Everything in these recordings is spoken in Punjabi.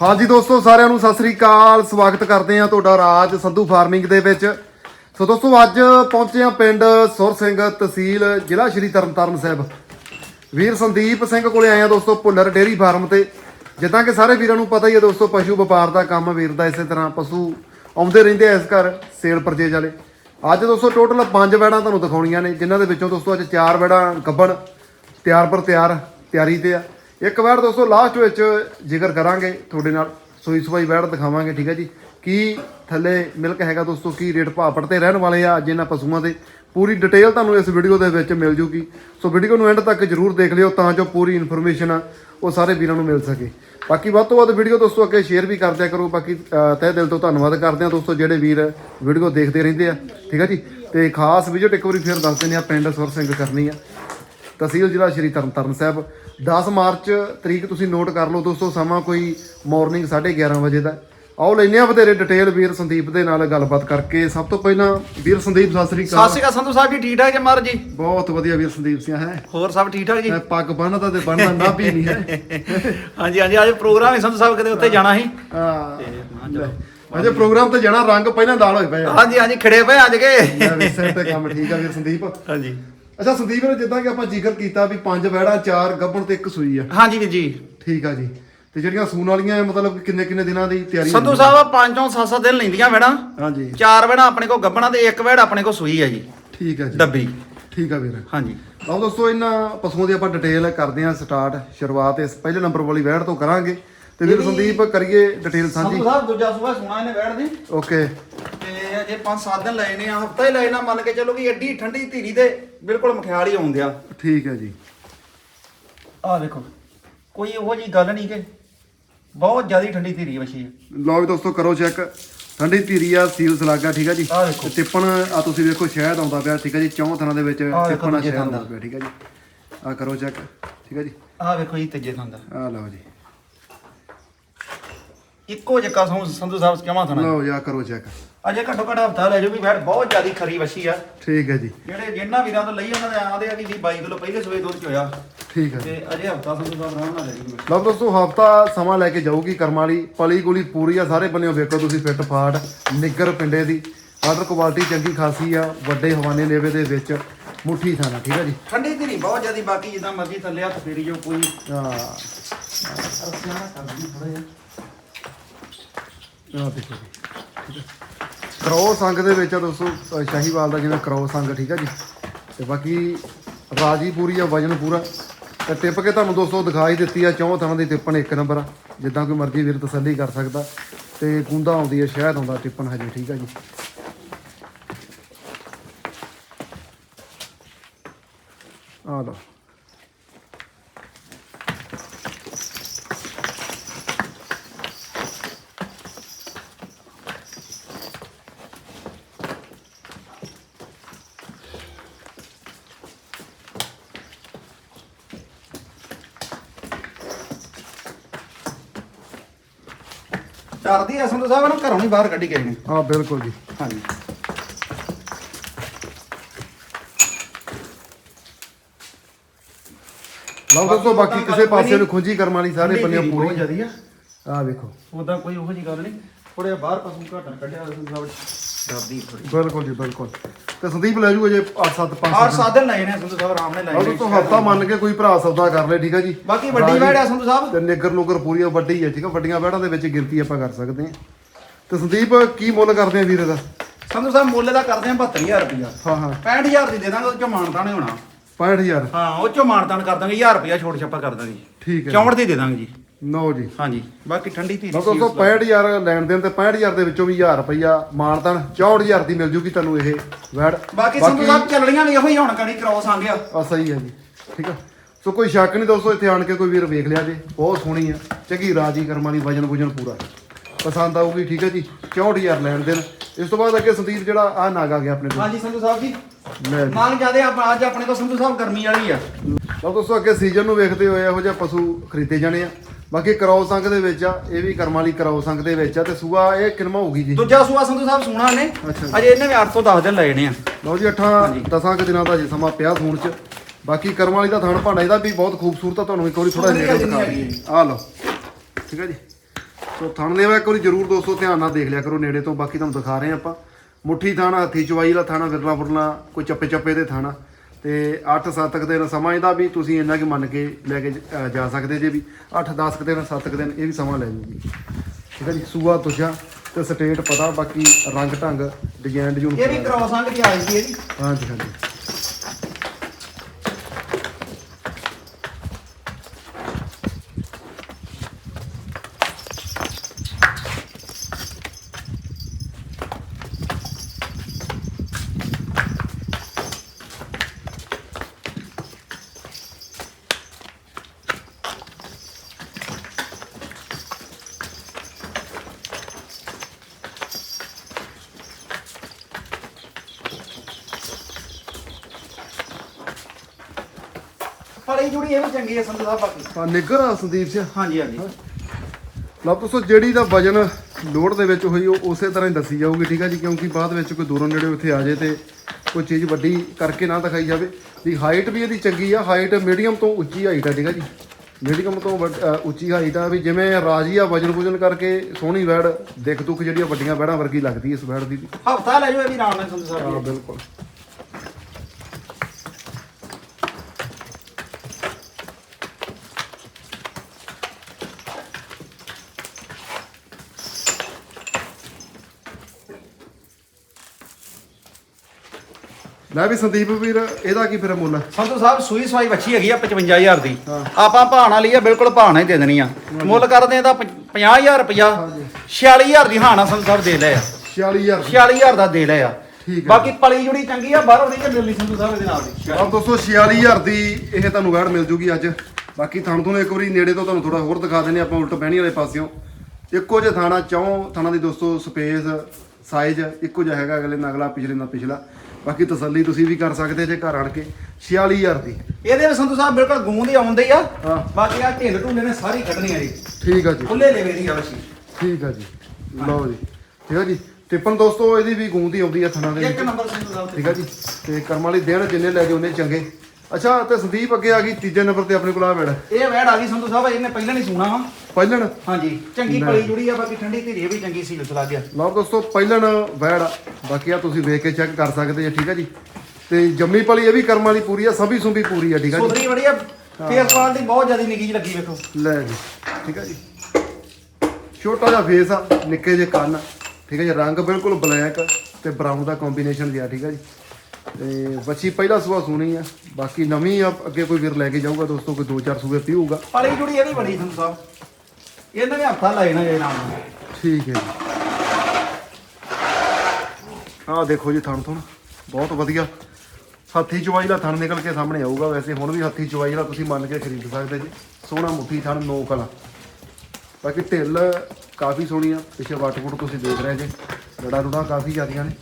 ਹਾਂਜੀ ਦੋਸਤੋ, ਸਾਰਿਆਂ ਨੂੰ ਸਤਿ ਸ੍ਰੀ ਅਕਾਲ। ਸਵਾਗਤ ਕਰਦੇ ਹਾਂ ਤੁਹਾਡਾ ਰਾਜ ਸੰਧੂ ਫਾਰਮਿੰਗ ਦੇ ਵਿੱਚ। ਸੋ ਦੋਸਤੋ, ਅੱਜ ਪਹੁੰਚੇ ਹਾਂ ਪਿੰਡ ਸੁਰ ਸਿੰਘ ਤਹਿਸੀਲ, ਜ਼ਿਲ੍ਹਾ ਸ਼੍ਰੀ ਤਰਨਤਾਰਨ ਸਾਹਿਬ। ਵੀਰ ਸੰਦੀਪ ਸਿੰਘ ਕੋਲੇ ਆਏ ਆ ਦੋਸਤੋ, ਭੁੱਲਰ ਡੇਅਰੀ ਫਾਰਮ ਤੇ। ਜਿੱਦਾਂ ਕਿ ਸਾਰੇ ਵੀਰਾਂ ਨੂੰ ਪਤਾ ਹੀ ਹੈ ਦੋਸਤੋ, ਪਸ਼ੂ ਵਪਾਰ ਦਾ ਕੰਮ ਵੀਰ ਦਾ ਇਸੇ ਤਰ੍ਹਾਂ। ਪਸ਼ੂ ਆਉਂਦੇ ਰਹਿੰਦੇ ਆ ਇਸ ਘਰ, ਸੇਲ ਪਰਚੇਜ ਵਾਲੇ। ਅੱਜ ਦੋਸਤੋ ਟੋਟਲ ਪੰਜ ਵੈੜਾਂ ਤੁਹਾਨੂੰ ਦਿਖਾਉਣੀਆਂ ਨੇ, ਜਿਨ੍ਹਾਂ ਦੇ ਵਿੱਚੋਂ ਦੋਸਤੋ ਅੱਜ ਚਾਰ ਵੈੜਾਂ ਗੱਬਣ ਤਿਆਰ ਪਰ ਤਿਆਰ, ਤਿਆਰੀ ਤੇ ਆ। ਇੱਕ ਵਾਰ ਦੋਸਤੋ ਲਾਸਟ ਵਿੱਚ ਜ਼ਿਕਰ ਕਰਾਂਗੇ ਤੁਹਾਡੇ ਨਾਲ। ਸੋਈ ਸਵਾਈ ਵੈੜ ਦਿਖਾਵਾਂਗੇ, ਠੀਕ ਹੈ ਜੀ। ਕੀ ਥੱਲੇ ਮਿਲਕ ਹੈਗਾ ਦੋਸਤੋ, ਕੀ ਰੇਟ ਭਾਪੜ ਤੇ ਰਹਿਣ ਵਾਲੇ ਆ ਅੱਜ ਇਹਨਾਂ ਪਸ਼ੂਆਂ ਦੇ। ਪੂਰੀ ਡਿਟੇਲ ਤੁਹਾਨੂੰ ਇਸ ਵੀਡੀਓ ਦੇ ਵਿੱਚ ਮਿਲ ਜੂਗੀ। ਸੋ ਵੀਡੀਓ ਨੂੰ ਐਂਡ ਤੱਕ ਜਰੂਰ ਦੇਖ ਲਿਓ ਤਾਂ ਜੋ ਪੂਰੀ ਇਨਫੋਰਮੇਸ਼ਨ ਆ ਉਹ ਸਾਰੇ ਵੀਰਾਂ ਨੂੰ ਮਿਲ ਸਕੇ। ਬਾਕੀ ਵੱਧ ਤੋਂ ਵੱਧ ਵੀਡੀਓ ਦੋਸਤੋ, ਅੱਗੇ ਸ਼ੇਅਰ ਵੀ ਕਰਦਿਆ ਕਰੋ। ਬਾਕੀ ਤਹਿ ਦਿਲ ਤੋਂ ਧੰਨਵਾਦ ਕਰਦੇ ਆ ਦੋਸਤੋ, ਜਿਹੜੇ ਵੀਰ ਵੀਡੀਓ ਦੇਖਦੇ ਰਹਿੰਦੇ ਆ, ਠੀਕ ਆ ਜੀ। ਤੇ ਖਾਸ ਵਿਜਿਟ ਇੱਕ ਵਾਰੀ ਫਿਰ ਦੱਸ ਦਿੰਦੇ ਆ ਪਿੰਡ ਸੁਰ ਸਿੰਘ ਕਰਨੀ ਆ। ਤਹਿਸੀਲ ਜ਼ਿਲ੍ਹਾ ਸ਼੍ਰੀ ਤਰਨਤਾਰਨ ਸਾਹਿਬ। 10 ਮਾਰਚ ਤਰੀਕ ਤੁਸੀਂ ਨੋਟ ਕਰ ਲਓ ਦੋਸਤੋ ਸਮਾਂ ਕੋਈ ਮਾਰਨਿੰਗ 11:30 ਵਜੇ ਦਾ। ਆਓ ਲੈਨੇ ਆ ਵਧੇਰੇ ਡਿਟੇਲ ਵੀਰ ਸੰਦੀਪ ਦੇ ਨਾਲ ਗੱਲਬਾਤ ਕਰਕੇ। ਸਭ ਤੋਂ ਪਹਿਲਾਂ ਵੀਰ ਸੰਦੀਪ ਸਤਿ ਸ੍ਰੀ ਸਤਿ ਅਕਾਲ ਸ਼੍ਰੀ ਅਕਾਲ ਸੰਧੂ ਸਾਹਿਬ ਜੀ ਠੀਕ ਠਾਕ ਜੀ ਮਹਾਰਾਜ ਜੀ? ਬਹੁਤ ਵਧੀਆ ਵੀਰ ਸੰਦੀਪ ਸਿੰਘ ਹੈ? ਹੋਰ ਸਭ ਠੀਕ ਠਾਕ ਜੀ? ਮੈਂ ਪੱਗ ਬੰਨਦਾ ਤੇ ਬੰਨਦਾ ਨਾ ਵੀ ਨਹੀਂ ਹੈ? ਹਾਂਜੀ ਹਾਂਜੀ ਅੱਜ ਪ੍ਰੋਗਰਾਮ ਹੈ ਸੰਧੂ ਸਾਹਿਬ ਕਿਤੇ ਉੱਤੇ ਜਾਣਾ ਸੀ। ਹਾਂ। ਅਜੇ ਪ੍ਰੋਗਰਾਮ ਤੇ ਜਾਣਾ ਰੰਗ ਪਹਿਲਾਂ ਦਾਲ ਹੋਏ ਪਏ ਹਾਂਜੀ ਹਾਂਜੀ ਖੜੇ ਪਏ ਅੱਜ ਕੇ। ਮੈਂ ਵੀ ਸਿਰ ਤੇ ਕੰਮ ਠੀਕ ਆ ਵੀਰ ਸੰਦੀਪ। ਹਾਂਜੀ। ਅੱਛਾ ਸੰਦੀਪ ਨੇ ਜਿੱਦਾਂ ਕਿ ਆਪਾਂ ਜ਼ਿਕਰ ਕੀਤਾ ਵੀ ਪੰਜ ਵੈੜਾ ਚਾਰ ਗੱਬਣ ਤੇ ਇੱਕ ਸੂਈ ਆ। ਹਾਂਜੀ ਵੀਰ ਜੀ। ਠੀਕ ਆ ਜੀ। ਤੇ ਜਿਹੜੀਆਂ ਸੂਣ ਵਾਲੀਆਂ ਆ, ਮਤਲਬ ਕਿੰਨੇ ਕਿੰਨੇ ਦਿਨਾਂ ਦੀ ਤਿਆਰੀ ਸੰਧੂ ਸਾਹਿਬ ਪੰਜੋਂ ਸੱਤ ਸੱਤ ਦਿਨ ਲੈਂਦੀਆਂ ਆ? ਹਾਂਜੀ। ਚਾਰ ਵੇੜਾ ਆਪਣੇ ਕੋ ਗੱਬਣਾ ਤੇ ਇੱਕ ਵੇੜ ਆਪਣੇ ਕੋ ਸੂਈ ਹੈ ਜੀ। ਠੀਕ ਆ ਜੀ। ਡੱਬੀ। ਠੀਕ ਆ ਵੀਰ। ਹਾਂਜੀ। ਲਓ ਦੋਸਤੋ ਇਹਨਾਂ ਪਸ਼ੂਆਂ ਦੀ ਆਪਾਂ ਡਿਟੇਲ ਕਰਦੇ ਹਾਂ ਸਟਾਰਟ ਸ਼ੁਰੂਆਤ ਇਸ ਪਹਿਲੇ ਨੰਬਰ ਵਾਲੀ ਵੈੜ ਤੋਂ ਕਰਾਂਗੇ। ਤੇ ਵੀਰ ਸੰਦੀਪ ਕਰੀਏ ਡਿਟੇਲ ਸਾਂਝੀ ਸੰਧੂ ਸਾਹਿਬ ਦੂਜਾ ਸੂਆ ਸੁਣਾ ਇਹਨੇ ਵੇੜ ਦੀ। ਓਕੇ ਤੇ ਅਜੇ ਪੰਜ ਸੱਤ ਦਿਨ ਲਏ ਨੇ ਆ ਹਫਤਾ ਹੀ ਲਏ ਨਾ ਮੰਨ ਕੇ ਚੱਲੋ ਕਿ ਐਡੀ ਠੰਡੀ ਧੀਰੀ ਤੇ ਬਿਲਕੁਲ ਮਖਿਆਲ ਹੀ ਆਉਂਦਿਆ ਠੀਕ ਹੈ ਜੀ। ਆਹ ਦੇਖੋ ਕੋਈ ਉਹੋ ਜੀ ਗੱਲ ਨਹੀਂ ਕਿ ਬਹੁਤ ਜ਼ਿਆਦਾ ਠੰਡੀ ਧੀਰੀ ਵਛੀ ਹੈ। ਲਓ ਵੀ ਦੋਸਤੋ ਕਰੋ ਚੈੱਕ ਠੰਡੀ ਧੀਰੀ ਆ ਸੀਲ ਸਲਾਗਾ ਠੀਕ ਆ ਜੀ। ਆਹ ਦੇਖੋ। ਤੇ ਟਿੱਪਣ ਆ ਤੁਸੀਂ ਵੇਖੋ ਸ਼ਹਿਦ ਆਉਂਦਾ ਪਿਆ ਠੀਕ ਆ ਜੀ ਚੌਂ ਥਾਂ ਦੇ ਵਿੱਚ ਆਹ ਦੇਖੋ ਆ ਦੂਜੇ ਸ਼ਹਿਦ ਦਾ। ਆਉਂਦਾ ਪਿਆ ਠੀਕ ਆ ਜੀ। ਆ ਕਰੋ ਚੈੱਕ ਠੀਕ ਆ ਜੀ। ਆਹ ਵੇਖੋ ਜੀ ਤੀਜੇ ਥਾਂ ਦਾ। ਆ ਲਓ ਜੀ। ਇੱਕੋ ਜਿਹਾ ਸੰਧੂ ਸੰਧੂ ਸਾਹਿਬ ਕਿਵੇਂ ਥਾਂ ਲਓ ਆ ਕਰੋ ਚੈੱਕ ਅਜੇ ਘੱਟੋ ਘੱਟ ਹਫਤਾ ਲੈ ਜੋ ਵੀ ਬੈਠ ਬਹੁਤ ਜ਼ਿਆਦਾ ਖਰੀ ਵਛੀ ਆ। ਠੀਕ ਹੈ ਜੀ। ਜਿਹੜੇ ਜਿੰਨਾ ਵੀਰਾਂ ਤੋਂ ਲਈ ਉਹਨਾਂ ਦੇ ਆਂਦੇ ਆ ਕਿ ਵੀ 22 ਕਿਲੋ ਪਹਿਲੇ ਸਵੇ ਦੁੱਧ ਚ ਹੋਇਆ ਠੀਕ ਹੈ ਤੇ ਅਜੇ ਹਫਤਾ ਸੰਧੂ ਸਾਹਿਬ ਆਰਾਮ ਨਾਲ ਲੈ ਜੂਗੇ ਲਓ ਦੋਸਤੋ ਹਫਤਾ ਸਮਾਂ ਲੈ ਕੇ ਜਾਊਗੀ ਕਰਮ ਵਾਲੀ। ਪਲੀ ਗੋਲੀ ਪੂਰੀ ਆ ਸਾਰੇ ਬੰਨਿਓ ਵੇਖੋ ਤੁਸੀਂ ਫਿੱਟ ਫਾਟ ਨਿੱਗਰ ਪਿੰਡੇ ਦੀ। ਵਾਟਰ ਕੁਆਲਿਟੀ ਚੰਗੀ ਖਾਸੀ ਆ ਵੱਡੇ ਹਵਾਨੇ ਲੇਵੇ ਦੇ ਵਿੱਚ ਮੁੱਠੀ ਥਾਣਾ ਠੀਕ ਹੈ ਜੀ? ਠੰਡੀ ਧੀਰੀ ਬਹੁਤ ਜ਼ਿਆਦਾ ਬਾਕੀ ਜਿੱਦਾਂ ਮਰਜ਼ੀ ਥੱਲੇ ਹੱਥ ਫੇਰੀ ਜੋ ਕੋਈ ਆ ਰਸਿਆਣਾ ਕਰਦੀ ਥੋੜਾ ਜਿਹਾ। ਆਹ ਦੇਖੋ ਜੀ। ਠੀਕ ਹੈ ਕਰੋ ਸੰਗ ਦੇ ਵਿੱਚ ਆ ਦੋਸਤੋ ਅ, ਸ਼ਾਹੀਵਾਲ ਦਾ ਜਿਵੇਂ ਕਰੋ ਸੰਗ ਠੀਕ ਆ ਜੀ? ਤੇ ਬਾਕੀ ਰਾਜੀ ਪੂਰੀ ਆ ਵਜਨ ਪੂਰਾ। ਤੇ ਟਿੱਪ ਕੇ ਤੁਹਾਨੂੰ ਦੋਸਤੋ ਦਿਖਾਈ ਦਿੱਤੀ ਆ ਚੌਂ ਥਾਂ ਦੀ ਟਿੱਪਣ ਇੱਕ ਨੰਬਰ ਆ। ਜਿੱਦਾਂ ਕੋਈ ਮਰਜ਼ੀ ਵੀਰ ਤਸੱਲੀ ਕਰ ਸਕਦਾ। ਤੇ ਗੁੰਦਾ ਆਉਂਦੀ ਹੈ ਸ਼ਹਿਦ ਆਉਂਦਾ ਟਿੱਪਣ ਹਜੇ ਠੀਕ ਹੈ ਜੀ? ਆ ਲਓ। ਡਰਦੀ ਆ ਸੰਧੂ ਸਾਹਿਬ ਇਹਨੂੰ ਘਰੋਂ ਨਹੀਂ ਬਾਹਰ ਕੱਢੀ ਗਏ ਨੇ। ਹਾਂ ਬਿਲਕੁਲ ਜੀ। ਹਾਂਜੀ। ਲਓ ਦੋਸਤੋ ਬਾਕੀ ਕਿਸੇ ਪਾਸੇ ਨੂੰ ਖੁੰਜੀ ਕਰਮ ਵਾਲੀ ਸਾਰੇ ਬੰਨੇ ਬਹੁਤ ਪੂਰੀ ਜ਼ਿਆਦੀ ਆ ਆ ਵੇਖੋ। ਉਦਾਂ ਕੋਈ ਉਹੋ ਜੀ ਗੱਲ ਨਹੀਂ। ਥੋੜਾ ਬਾਹਰ ਪਸੂ ਘਟਣ ਕੱਢਿਆ ਸੰਧੂ ਸਾਹਿਬ ਡਰਦੀ ਥੋੜੀ ਬਿਲਕੁਲ ਜੀ ਬਿਲਕੁਲ। ਤੇ ਸੰਦੀਪ ਲੈ ਜੂ ਅਜੇ 8-7 5 ਆਰ ਸਾਧਨ ਲਏ ਨੇ ਸੰਧੂ ਸਾਹਿਬ ਆਰਾਮ ਨਾਲ ਲਏ ਨੇ। ਤੋਂ ਹਫਤਾ ਮੰਨ ਕੇ ਕੋਈ ਭਰਾ ਸੌਦਾ ਕਰ ਲੈ ਠੀਕ ਆ ਜੀ? ਬਾਕੀ ਵੱਡੀ ਵੈੜ ਆ ਸੰਧੂ ਸਾਹਿਬ। ਤੇ ਨਿੱਗਰ ਨੂਗਰ ਪੂਰੀ ਆ, ਵੱਡੀ ਹੈ ਠੀਕ ਆ? ਵੱਡੀਆਂ ਵੈੜਾਂ ਦੇ ਵਿੱਚ ਗਿਣਤੀ ਆਪਾਂ ਕਰ ਸਕਦੇ ਹਾਂ ਤੇ ਸੰਦੀਪ ਕੀ ਮੁੱਲ ਕਰਦੇ ਆ ਵੀਰੇ ਦਾ? ਸੰਧੂ ਸਾਹਿਬ ਮੁੱਲ ਦਾ ਕਰਦੇ ਆ 72000 ਰੁਪਇਆ। ਹਾਂ ਹਾਂ। 65000 ਦੀ ਦੇ ਦਾਂਗੇ ਉਹ ਚੋਂ ਮਾਨਤਾਨ ਹੀ ਹੋਣਾ 65000 ਹਾਂ ਉਹ ਚੋਂ ਮਾਨਤਾਨ ਕਰ ਦਾਂਗੇ 1000 ਰੁਪਇਆ ਛੋਟ ਛੱਪਾ ਕਰ ਦਾਂਗੇ। ਠੀਕ ਹੈ 64 ਦੀ ਦੇ ਦਾਂਗੇ ਜੀ। ਨੋ ਜੀ। ਹਾਂਜੀ ਬਾਕੀ ਠੰਡੀ ਧੀ ਲਓ ਦੋਸਤੋ 65000 ਲੈਣ ਦੇਣ ਤੇ 65000 ਦੇ ਵਿੱਚੋਂ ਵੀ 1000 ਰੁਪਈਆ ਮਾਨਤਨ 64000 ਦੀ ਮਿਲ ਜੂਗੀ ਤੁਹਾਨੂੰ ਇਹ ਵੈੜ। ਬਾਕੀ ਸੰਧੂ ਸਾਹਿਬ ਚੱਲਣੀਆਂ ਵੀ ਇਹੋ ਹੀ ਹੁਣ ਕਣੀ ਕ੍ਰੋਸ ਆ। ਗਿਆ ਆ ਸਹੀ ਹੈ ਜੀ ਠੀਕ ਆ। ਸੋ ਕੋਈ ਸ਼ੱਕ ਨਹੀਂ ਦੋਸਤੋ ਇੱਥੇ ਆਣ ਕੇ ਕੋਈ ਵੀਰ ਵੇਖ ਲਿਆ ਜੇ ਬਹੁਤ ਸੋਹਣੀ ਆ ਚੰਗੀ ਰਾਜੀ ਕਰਮ ਵਾਲੀ ਵਜਨ ਵੁਜਨ ਪੂਰਾ। ਪਸੰਦ ਆਊਗੀ ਠੀਕ ਹੈ ਜੀ 64000 ਲੈਣ ਦੇਣ। ਇਸ ਤੋਂ ਬਾਅਦ ਅੱਗੇ ਸੰਦੀਪ ਜਿਹੜਾ ਆ ਨਾਗ ਆ ਗਿਆ ਆਪਣੇ ਕੋਲ। ਹਾਂਜੀ ਸੰਧੂ ਸਾਹਿਬ ਜੀ। ਲੈ ਜੀ। ਨਾਲ ਜਿਆਦੇ ਅੱਜ ਆਪਣੇ ਕੋਲ ਸੰਧੂ ਸਾਹਿਬ ਗਰਮੀ ਵਾਲੀ ਆ। ਲਓ ਦੋਸਤੋ ਅੱਗੇ ਸੀਜ਼ਨ ਨੂੰ ਵੇਖਦੇ ਹੋਏ ਇਹੋ ਜਿਹਾ ਪਸ਼ੂ ਖਰੀਦੇ ਜਾਣੇ ਆ। ਬਾਕੀ ਕਰਾਉ ਸੰਘ ਦੇ ਵਿੱਚ ਆ ਇਹ ਵੀ ਕਰਮ ਵਾਲੀ ਕਰਾਉ ਸੰਘ ਦੇ ਵਿੱਚ ਆ ਤੇ ਸੂਆ ਇਹ ਕਿਨਮਾ ਹੋਊਗੀ ਜੀ? ਦੂਜਾ ਸੂਆ ਸੰਧੂ ਸਾਹਿਬ ਸੋਣਾ ਨੇ। ਅੱਛਾ। ਅਜੇ ਇਹਨੇ ਵੀ 8 ਤੋਂ 10 ਦਿਨ ਨੇ ਆ। ਲਓ ਜੀ 8 10 ਕੁ ਦਿਨਾਂ ਦਾ ਜੇ ਸਮਾਂ ਪਿਆ ਸੂਣ ਚ। ਬਾਕੀ ਕਰਮ ਵਾਲੀ ਦਾ ਥਣ ਭਾਂਡਾ ਇਹਦਾ ਵੀ ਬਹੁਤ ਖੂਬਸੂਰਤ ਆ ਤੁਹਾਨੂੰ ਇੱਕ ਵਾਰੀ ਥੋੜਾ ਨੇੜੇ ਜਿੰਨੀ ਦਿਖਾ ਦਈਏ ਆ ਲਓ ਠੀਕ ਹੈ ਜੀ। ਸੋ ਥਣ ਦੇ ਵਾ ਇੱਕ ਵਾਰੀ ਜਰੂਰ ਦੋਸਤੋ ਧਿਆਨ ਨਾਲ ਦੇਖ ਲਿਆ ਕਰੋ ਨੇੜੇ ਤੋਂ ਬਾਕੀ ਤੁਹਾਨੂੰ ਦਿਖਾ ਰਹੇ ਆਪਾਂ। ਮੁੱਠੀ ਥਾਣਾ ਹੱਥੀ ਚਵਾਈ ਵਾਲਾ ਥਾਣਾ ਵਿਰਲਾ ਫੁਰਲਾ ਕੋਈ ਚੱਪੇ ਚੱਪੇ ਦੇ ਥਾਣਾ। ਤੇ 8-7 ਕੁ ਦਿਨ ਸਮਾਂ ਇਹਦਾ ਵੀ ਤੁਸੀਂ ਇੰਨਾ ਕਿ ਮੰਨ ਕੇ ਲੈ ਕੇ ਜ- ਸਕਦੇ ਜੇ ਵੀ। 8-10 ਕੁ ਦਿਨ 7 ਕੁ ਦਿਨ ਇਹ ਵੀ ਸਮਾਂ ਲੈ ਜੂਗੀ ਠੀਕ ਹੈ ਜੀ? ਸੂਆ ਤੁਜਾ ਤੇ ਸਟੇਟ ਪਤਾ ਬਾਕੀ ਰੰਗ ਢੰਗ ਡਿਜ਼ਾਈਨ ਡਿਜ਼ਾਈਨ ਇਹ ਵੀ ਕ੍ਰੋਸ ਅੰਗ ਦੀ ਆਈ ਸੀ ਇਹਦੀ ਹਾਂਜੀ ਹਾਂਜੀ। ਇਹ ਵੀ ਚੰਗੀ ਹੈ ਸੰਧੂ ਸਾਹਿਬ ਬਾਕੀ। ਆ ਨਿੱਗਰ ਆ ਸੰਦੀਪ ਸਿੰਘ। ਹਾਂਜੀ ਹਾਂਜੀ। ਲਓ ਦੋਸਤੋ ਜਿਹੜੀ ਦਾ ਵਜਨ ਲੋਡ ਦੇ ਵਿੱਚ ਹੋਈ ਉਹ ਉਸੇ ਤਰ੍ਹਾਂ ਹੀ ਦੱਸੀ ਜਾਊਗੀ ਠੀਕ ਹੈ ਜੀ? ਕਿਉਂਕਿ ਬਾਅਦ ਵਿੱਚ ਕੋਈ ਦੂਰੋਂ ਨੇੜੇ ਉੱਥੇ ਆ ਜੇ ਤੇ ਕੋਈ ਚੀਜ਼ ਵੱਡੀ ਕਰਕੇ ਨਾ ਦਿਖਾਈ ਜਾਵੇ। ਦੀ ਹਾਈਟ ਵੀ ਇਹਦੀ ਚੰਗੀ ਆ ਹਾਈਟ ਮੀਡੀਅਮ ਤੋਂ ਉੱਚੀ ਹਾਈਟ ਆ ਠੀਕ ਹੈ ਜੀ? ਮੀਡੀਅਮ ਤੋਂ ਉੱਚੀ ਹਾਈਟ ਆ ਵੀ ਜਿਵੇਂ ਰਾਜੀ ਆ ਵਜਨ ਵੁਜਨ ਕਰਕੇ ਸੋਹਣੀ ਵੈੜ ਦਿਖ ਦੁਖ ਜਿਹੜੀਆਂ ਵੱਡੀਆਂ ਵੈੜਾਂ ਵਰਗੀ ਲੱਗਦੀ ਇਸ ਵੈੜ ਦੀ। ਹਫਤਾ ਲੈ ਜਾਓ ਇਹ ਵੀ ਆਰਾਮ ਨਾਲ ਸੰਧੂ ਸਾਹਿਬ ਬਿਲਕੁਲ। ਲੈ ਵੀ ਸੰਦੀਪ ਵੀਰ ਇਹਦਾ ਕੀ ਫਿਰ ਮੁੱਲ? ਸੰਧੂ ਸਾਹਿਬ ਸੂਈ ਸਵਾਈ ਵੱਛੀ ਹੈਗੀ ਆ 55000 ਦੀ। ਆਪਾਂ ਭਾਣਾ ਲਈ ਆ ਬਿਲਕੁਲ ਭਾਣਾ ਹੀ ਦੇ ਦੇਣੀ ਆ। ਮੁੱਲ ਕਰਦੇ ਆ ਤਾਂ 50000 ਰੁਪਇਆ। 46000 ਦੀ ਹਾਣਾ ਸੰਧੂ ਸਾਹਿਬ ਦੇ ਲਿਆ 46000 46000 ਦਾ। ਦੇ ਲਿਆ। ਬਾਕੀ ਪਲੀ ਜੁੜੀ ਚੰਗੀ ਆ ਬਾਹਰੋਂ ਨਹੀਂ ਸੰਧੂ ਸਾਹਿਬ ਦੇ ਨਾਲ ਦੀ? ਆਪ ਦੋਸਤੋ 46000 ਦੀ ਇਹ ਤੁਹਾਨੂੰ ਵੈੜ ਮਿਲ ਜੂਗੀ ਅੱਜ। ਬਾਕੀ ਥਣ ਤੁਹਾਨੂੰ ਇੱਕ ਵਾਰੀ ਨੇੜੇ ਤੋਂ ਤੁਹਾਨੂੰ ਥੋੜਾ ਹੋਰ ਦਿਖਾ ਹਾਂ ਆਪਾਂ ਉਲਟ ਬਹਿਣੀ ਵਾਲੇ ਪਾਸਿਓਂ। ਇੱਕੋ ਜਿਹਾ ਥਾਣਾ ਚੌਂ ਥਾਣਾ ਦੀ ਦੋਸਤੋ ਸਪੇਸ ਸਾਈਜ਼ ਇੱਕੋ ਜਿਹਾ ਹੈਗਾ ਅਗਲੇ ਨਾਲ ਅਗਲਾ ਪਿਛਲੇ ਨਾਲ ਪਿਛਲਾ। ਬਾਕੀ ਤਸੱਲੀ ਤੁਸੀਂ ਵੀ ਕਰ ਸਕਦੇ ਜੇ ਘਰ ਆਣ ਕੇ। 46000 ਦੀ। ਇਹਦੇ ਵਿੱਚ ਸੰਧੂ ਸਾਹਿਬ ਬਿਲਕੁਲ ਗੂੰਦ ਹੀ ਆਉਂਦੇ ਹੀ ਆ। ਹਾਂ। ਬਾਕੀ ਆ ਢਿੱਲ ਢੁੱਲੇ ਨੇ ਸਾਰੀ ਕੱਢਣੀ ਆ ਜੀ। ਠੀਕ ਆ ਜੀ। ਖੁੱਲੇ ਲੈਵੇ ਦੀ ਆ ਵੱਛੀ ਠੀਕ ਆ ਜੀ। ਲਓ ਜੀ। ਠੀਕ ਆ ਜੀ। ਟਿੱਪਣ ਦੋਸਤੋ ਇਹਦੀ ਵੀ ਗੂੰਦ ਹੀ ਆਉਂਦੀ ਆ ਥਣਾ ਦੇ ਇੱਕ ਨੰਬਰ ਸੰਧੂ ਸਾਹਿਬ ਤੇ। ਠੀਕ ਆ ਜੀ। ਤੇ ਕਰਮ ਵਾਲੀ ਦੇਣ ਜਿੰਨੇ ਲੈ ਉਹਨੇ ਚੰਗੇ। ਅੱਛਾ ਤੇ ਸੰਦੀਪ ਅੱਗੇ ਆ ਗਈ ਤੀਜੇ ਨੰਬਰ ਤੇ ਆਪਣੇ ਕੋਲ ਆ ਵੈੜ ਇਹ ਵੈੜ ਆ ਗਈ ਸੰਧੂ ਸਾਹਿਬ ਇਹਨੇ ਪਹਿਲਾਂ ਨਹੀਂ ਸੁਣਾ। ਵਾ ਪਹਿਲਣ? ਹਾਂਜੀ ਚੰਗੀ। ਪਲੀ ਜੁੜੀ ਆ ਬਾਕੀ ਠੰਡੀ ਧੀਰੀ ਵੀ ਚੰਗੀ ਸੀ ਲੱਗ ਗਿਆ ਲਓ ਦੋਸਤੋ ਪਹਿਲਣ ਵੈੜ ਆ। ਬਾਕੀ ਆ ਤੁਸੀਂ ਵੇਖ ਕੇ ਚੈੱਕ ਕਰ ਸਕਦੇ ਆ ਠੀਕ ਆ ਜੀ? ਤੇ ਜੰਮੀ ਪਲੀ ਇਹ ਵੀ ਕਰਮ ਵਾਲੀ ਪੂਰੀ ਆ ਸਭੀ ਸੁੰਬੀ ਪੂਰੀ ਆ ਠੀਕ ਆ ਜੀ? ਸੁਧਰੀ ਬੜੀ ਆ ਫੇਸ ਕੁਆਲਿਟੀ ਬਹੁਤ ਜ਼ਿਆਦਾ ਨਿੱਗੀ ਜਿਹੀ ਲੱਗੀ ਵੇਖੋ। ਲੈ ਜੀ ਠੀਕ ਆ ਜੀ? ਛੋਟਾ ਜਿਹਾ ਫੇਸ ਆ ਨਿੱਕੇ ਜਿਹੇ ਕੰਨ ਠੀਕ ਆ ਜੀ? ਰੰਗ ਬਿਲਕੁਲ ਬਲੈਕ ਤੇ ਬਰਾਊਨ ਦਾ ਕੰਬੀਨੇਸ਼ਨ ਗਿਆ ਠੀਕ ਆ ਜੀ? ਤੇ ਬੱਚੀ ਪਹਿਲਾ ਸੂਆ ਸੁਣੀ ਆ ਬਾਕੀ ਨਵੀਂ ਆ ਅੱਗੇ ਕੋਈ ਵੀਰ ਲੈ ਕੇ ਜਾਊਗਾ ਦੋਸਤੋ ਕੋਈ ਦੋ ਚਾਰ ਸੂਏ ਪੀਊਗਾ। ਪਲੀ ਜੁੜੀ ਇਹ ਵੀ ਬੜੀ ਸੰਧੂ ਸਾਹਿਬ ਇਹਨਾਂ ਨੇ ਹੱਥਾਂ ਲਾਏ ਨਾ ਨਾਲ। ਠੀਕ ਹੈ ਜੀ। ਆਹ ਦੇਖੋ ਜੀ ਥਣ ਥਣ, ਬਹੁਤ ਵਧੀਆ। ਹੱਥੀ ਚਵਾਈ ਦਾ ਥਣ ਨਿਕਲ ਕੇ ਸਾਹਮਣੇ ਆਊਗਾ ਵੈਸੇ, ਹੁਣ ਵੀ ਹੱਥੀ ਚਵਾਈ ਦਾ ਤੁਸੀਂ ਮੰਨ ਕੇ ਖਰੀਦ ਸਕਦੇ ਜੀ। ਸੋਹਣਾ ਮੁੱਠੀ ਥਣ, ਨੋ ਕਲਾ। ਬਾਕੀ ਢਿੱਲ ਕਾਫੀ ਸੋਹਣੀ ਆ, ਪਿੱਛੇ ਵੱਟ ਵੁੱਟ ਤੁਸੀਂ ਦੇਖ ਰਹੇ ਜੇ। ਰੜਾ ਰੁੜਾ ਕਾਫੀ ਜ਼ਿਆਦੀਆਂ ਨੇ।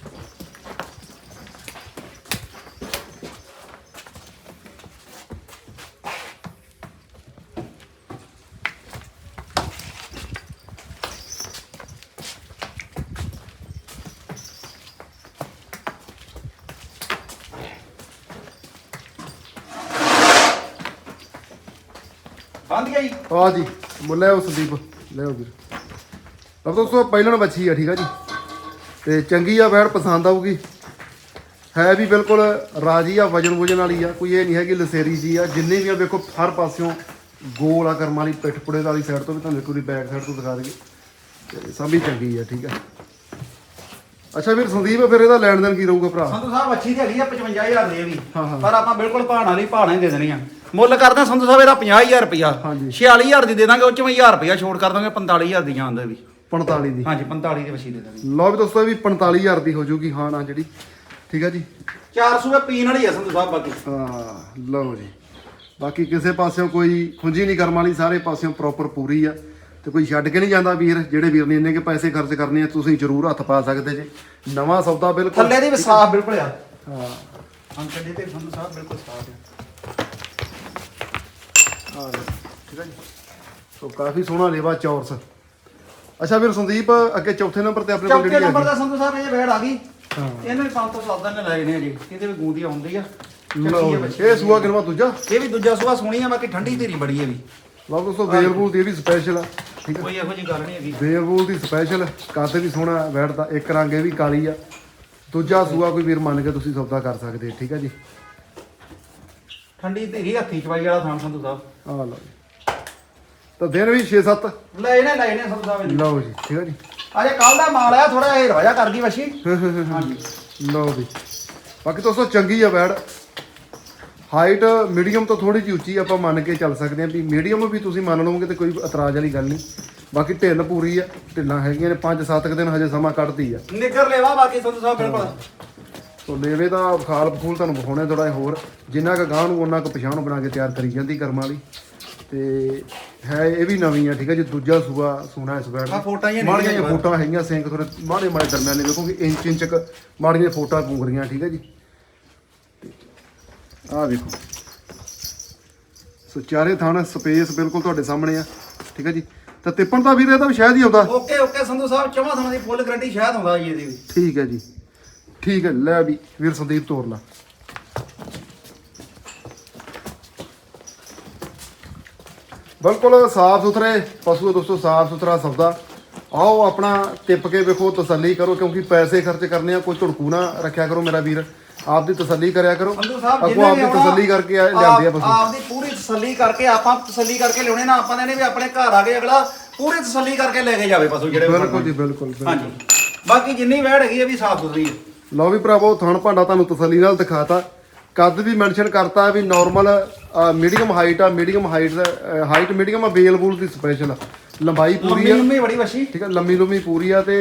ਬੰਦ ਗਿਆ ਜੀ? ਆ ਜੀ ਮੁੱਲੇ ਉਹ ਸੰਦੀਪ। ਲੈ ਆਓ ਵੀਰ। ਲਓ ਦੋਸਤੋ ਪਹਿਲਣ ਬੱਚੀ ਆ ਠੀਕ ਆ ਜੀ। ਤੇ ਚੰਗੀ ਆ ਵੈੜ ਪਸੰਦ ਆਊਗੀ। ਹੈ ਵੀ ਬਿਲਕੁਲ ਰਾਜੀ ਆ ਵਜਨ ਵਜਨ ਵਾਲੀ ਆ। ਕੋਈ ਇਹ ਨਹੀਂ ਹੈਗੀ ਲਸੇਰੀ ਜੀ ਆ। ਜਿੰਨੇ ਵੀ ਆ ਵੇਖੋ ਹਰ ਪਾਸਿਓਂ ਗੋਲ ਆ ਕਰਮ ਵਾਲੀ ਪਿੱਠ ਪੁੜੇ ਵਾਲੀ ਸਾਈਡ ਤੋਂ ਵੀ ਤੁਹਾਨੂੰ ਇੱਕ ਵਾਰੀ ਬੈਕ ਸਾਈਡ ਤੋਂ ਦਿਖਾ ਦਈਏ। ਤੇ ਸਭ ਹੀ ਚੰਗੀ ਆ ਠੀਕ ਆ। ਅੱਛਾ ਵੀਰ ਸੰਦੀਪ ਫਿਰ ਇਹਦਾ ਲੈਣ ਦੇਣ ਕੀ ਰਹੂਗਾ ਭਰਾ? ਸੰਧੂ ਸਾਹਿਬ ਅੱਛੀ ਤੇ ਹੈਗੀ ਆ 55000 ਦੀ ਵੀ। ਹਾਂ, ਹਾਂ। ਪਰ ਆਪਾਂ ਬਿਲਕੁਲ ਭਾਣਾ ਲਈ ਭਾਣਾ ਹੀ ਦੇ ਦੇਣੀ ਆ। ਮੁੱਲ ਕਰਦੇ ਆ ਸੰਧੂ ਸਾਹਿਬ ਇਹਦਾ 50000 ਰੁਪਿਆ ਹਾਂਜੀ। 46000 ਦੀ ਦੇ ਦਾਂਗੇ ਉਹ ਚ 1000 ਰੁਪਿਆ ਛੋੜ ਕਰ ਦਾਂਗੇ 45000 ਦੀ ਜਾਣ ਦੇ ਵੀ। 45 ਦੀ। ਹਾਂਜੀ 45 ਦੀ ਵਛੀ ਦੇ ਦਾਂਗੇ। ਲਓ ਵੀ ਦੋਸਤੋ ਇਹ ਵੀ 45000 ਦੀ ਹੋ ਜਾਊਗੀ ਹਾਂ ਨਾ ਜਿਹੜੀ। ਠੀਕ ਆ ਜੀ? 400 ਰੁਪਏ ਪੀਣ ਵਾਲੀ ਆ ਸੰਧੂ ਸਾਹਿਬ ਬਾਕੀ। ਹਾਂ ਲਓ ਜੀ। ਬਾਕੀ ਕਿਸੇ ਪਾਸਿਓਂ ਕੋਈ ਖੁੰਝੀ ਨਹੀਂ ਕਰਮ ਵਾਲੀ ਸਾਰੇ ਪਾਸਿਓਂ ਪ੍ਰੋਪਰ ਪੂਰੀ ਆ। ਤੇ ਕੋਈ ਛੱਡ ਕੇ ਨਹੀਂ ਜਾਂਦਾ ਵੀਰ ਜਿਹੜੇ ਵੀਰ ਨੇ ਇੰਨੇ ਕੇ ਪੈਸੇ ਖਰਚ ਕਰਨੇ ਆ ਤੁਸੀਂ ਜ਼ਰੂਰ ਹੱਥ ਪਾ ਸਕਦੇ ਜੇ। ਨਵਾਂ ਸੌਦਾ ਬਿਲਕੁਲ। ਥੱਲੇ ਦੀ ਵੀ ਸਾਫ਼ ਬਿਲਕੁਲ ਆ। ਹਾਂ। ਅੰਕਲ ਦੇ ਤੇ ਸੰਧੂ ਸਾਹਿਬ ਬਿਲਕੁਲ ਸਾਫ਼ ਆ। ਹਾਂ ਠੀਕ ਹੈ ਜੀ ਸੋ ਕਾਫੀ ਸੋਹਣਾ ਲੇਵਾ ਚੌਰਸ। ਅੱਛਾ ਵੀਰ ਸੰਦੀਪ ਅੱਗੇ ਚੌਥੇ ਨੰਬਰ ਤੇ ਆਪਣੇ ਕੋਲ ਚੌਥੇ ਜਿਹੜੀ ਨੰਬਰ ਦਾ ਸੰਧੂ ਸਾਹਿਬ ਇਹ ਵੇੜ ਆ ਗਈ। ਹਾਂ। ਇਹਨੇ 500 ਸਾਦਾ ਨੇ ਲਾਏ ਨੇ ਜੀ। ਇਹਦੇ ਵੀ ਗੂੰਦੀ ਆਉਂਦੀ ਆ। ਜੀ, ਬੱਚੀ। ਇਹ ਸੂਆ ਕਿਨਵਾ ਦੂਜਾ? ਇਹ ਵੀ ਦੂਜਾ ਸੂਆ ਸੋਹਣੀ ਆ ਬਾਕੀ ਠੰਡੀ ਧੀਰੀ ਬੜੀ ਆ ਵੀ। ਲਓ ਦੋਸਤੋ ਵੇਲ ਬੂਲ ਦੀ ਇਹ ਵੀ ਸਪੈਸ਼ਲ ਆ। ਠੀਕ ਹੈ ਕੋਈ ਇਹੋ ਜੀ ਗੱਲ ਨਹੀਂ ਹੈਗੀ। ਬੇਰਬੂਲ ਦੀ ਸਪੈਸ਼ਲ ਕੱਦ ਵੀ ਸੋਹਣਾ ਬੈਠਦਾ ਇੱਕ ਰੰਗ ਇਹ ਵੀ ਕਾਲੀ ਆ। ਦੂਜਾ ਸੂਆ ਕੋਈ ਵੀਰ ਮੰਨ ਕੇ ਤੁਸੀਂ ਸੌਦਾ ਕਰ ਸਕਦੇ ਠੀਕ ਆ ਜੀ। ਠੰਡੀ ਧੀਰੀ ਹੱਥੀ ਚਵਾਈ ਵਾਲਾ ਥਾਂ ਸੰਧੂ ਸਾਹਿਬ। ਆ ਲਓ ਜੀ। ਤਾਂ ਦਿਨ ਵੀ 6-7 ਲੈ ਨੇ ਲੈ ਨੇ ਸੰਧੂ ਸਾਹਿਬ ਇਹਨੇ। ਲਓ ਜੀ ਠੀਕ ਆ ਜੀ। ਅਜੇ ਕੱਲ ਦਾ ਮਾਲ ਆਇਆ ਥੋੜਾ ਜਿਹਾ ਰਵਾਜਾ ਕਰ ਗਈ ਵਸ਼ੀ। ਹਾਂਜੀ। ਲਓ ਜੀ। ਬਾਕੀ ਦੋਸਤੋ ਚੰਗੀ ਆ ਬੈੜ। ਹਾਈਟ ਮੀਡੀਅਮ ਤੋਂ ਥੋੜੀ ਜਿਹੀ ਉੱਚੀ ਆਪਾਂ ਮੰਨ ਕੇ ਚੱਲ ਸਕਦੇ ਹਾਂ ਵੀ ਮੀਡੀਅਮ ਵੀ ਤੁਸੀਂ ਮੰਨ ਲਓਗੇ ਤੇ ਕੋਈ ਇਤਰਾਜ਼ ਵਾਲੀ ਗੱਲ ਨਹੀਂ। ਬਾਕੀ ਢਿੱਲ ਪੂਰੀ ਆ ਢਿੱਲਾਂ ਹੈਗੀਆਂ ਨੇ 5-7 ਦਿਨ ਹਜੇ ਸਮਾਂ ਕੱਢਦੀ ਆ। ਨਿੱਗਰ ਲੈਵਾ ਬਾਕੀ ਸੰਧੂ ਸਾਹਿਬ ਬਿਲਕੁਲ। ਸੋ ਲੇਵੇ ਦਾ ਖਾਲ ਫੂਲ ਤੁਹਾਨੂੰ ਵਿਖਾਉਣੇ ਥੋੜਾ ਹੋਰ। ਜਿੰਨਾ ਕੁ ਗਾਂ ਨੂੰ ਉਹਨਾਂ ਕੁ ਪਛਾਣ ਬਣਾ ਕੇ ਤਿਆਰ ਕਰੀ ਜਾਂਦੀ ਕਰਮ ਵਾਲੀ ਤੇ ਹੈ ਇਹ ਵੀ ਨਵੀਂ ਆ ਠੀਕ ਹੈ ਜੀ? ਦੂਜਾ ਸੂਆ ਸੋਨਾ ਇਸ ਜਿਹੀਆਂ ਮਾੜੀਆਂ ਜਿਹੀਆਂ ਫੋਟੋਆਂ ਹੈਗੀਆਂ ਸਿੰਕ ਥੋੜੇ ਮਾੜੇ ਮਾੜੇ ਦਰਮਿਆਨੇ ਵੇਖੋ ਕਿ ਇੰਚ ਇੰਚ ਕੁ ਮਾੜੀਆਂ ਫੋਟੋਆਂ ਪੂੰਗ ਰਹੀਆਂ ਠੀਕ ਹੈ ਜੀ? ਆਹ ਵੇਖੋ। ਸੋ ਚਾਰੇ ਥਾਣਾ ਸਪੇਸ ਬਿਲਕੁਲ ਤੁਹਾਡੇ ਸਾਹਮਣੇ ਆ ਠੀਕ ਹੈ ਜੀ? ਤਾਂ ਤਿੱਪਣ ਦਾ ਵੀਰ ਇਹਦਾ ਵੀ ਸ਼ਾਇਦ ਹੀ ਆਉਂਦਾ। ਓਕੇ ਓਕੇ ਸੰਧੂ ਸਾਹਿਬ ਚੌਵਾਂ ਥਾਂ ਦੀ ਫੁੱਲ ਗਰੰਟੀ ਸ਼ਾਇਦ ਹੁੰਦਾ ਜੀ ਇਹਦੀ ਵੀ। ਠੀਕ ਹੈ ਜੀ। ਠੀਕ ਹੈ ਲੈ ਵੀ ਵੀਰ ਸੰਦੀਪ ਤੋਰ ਲਾ। ਬਿਲਕੁਲ ਸਾਫ਼ ਸੁਥਰੇ ਪਸ਼ੂ ਆ ਦੋਸਤੋ ਸਾਫ਼ ਸੁਥਰਾ ਸੌਦਾ ਆਓ ਆਪਣਾ ਟਿਪ ਕੇ ਵੇਖੋ ਤਸੱਲੀ ਕਰੋ ਕਿਉਂਕਿ ਪੈਸੇ ਖਰਚ ਕਰਨੇ ਆ ਕੋਈ ਝੜਕੂ ਨਾ ਰੱਖਿਆ ਕਰੋ ਮੇਰਾ ਵੀਰ। ਆਪ ਦੀ ਤਸੱਲੀ ਕਰਿਆ ਕਰੋ। ਸੰਧੂ ਸਾਹਿਬ ਅੱਗੋਂ ਆਪ ਦੀ ਤਸੱਲੀ ਕਰਕੇ ਆ- ਜਾਂਦੇ ਆ ਪਸ਼ੂ। ਆਪਦੀ ਪੂਰੀ ਤਸੱਲੀ ਕਰਕੇ ਆਪਾਂ ਤਸੱਲੀ ਕਰਕੇ ਲਿਆਉਣੇ ਨਾ ਆਪਾਂ ਨੇ ਵੀ ਆਪਣੇ ਘਰ ਆ ਕੇ ਅਗਲਾ ਪੂਰੀ ਤਸੱਲੀ ਕਰਕੇ ਲੈ ਕੇ ਜਾਵੇ ਪਸ਼ੂ ਜਿਹੜੇ ਬਿਲਕੁਲ ਜੀ ਬਿਲਕੁਲ ਬਿਲਕੁਲ। ਹਾਂਜੀ। ਬਾਕੀ ਜਿੰਨੀ ਵੈੜ ਹੈਗੀ ਇਹ ਵੀ ਸਾਫ਼ ਸੁਥਰੀ ਹੈ। ਲਓ ਵੀ ਭਰਾਵੋ ਥਣ ਭਾਂਡਾ ਤੁਹਾਨੂੰ ਤਸੱਲੀ ਨਾਲ ਦਿਖਾਤਾ। ਕੱਦ ਵੀ ਮੈਂਸ਼ਨ ਕਰਤਾ ਵੀ ਨਾਰਮਲ ਮੀਡੀਅਮ ਹਾਈਟ ਆ medium height height medium available ਦੀ ਸਪੈਸ਼ਲ ਲੰਬਾਈ ਪੂਰੀ ਆ। ਲੰਮੀ ਬੜੀ ਵਸ਼ੀ ਠੀਕ ਆ ਲੰਮੀ ਲੰਮੀ ਪੂਰੀ ਆ ਤੇ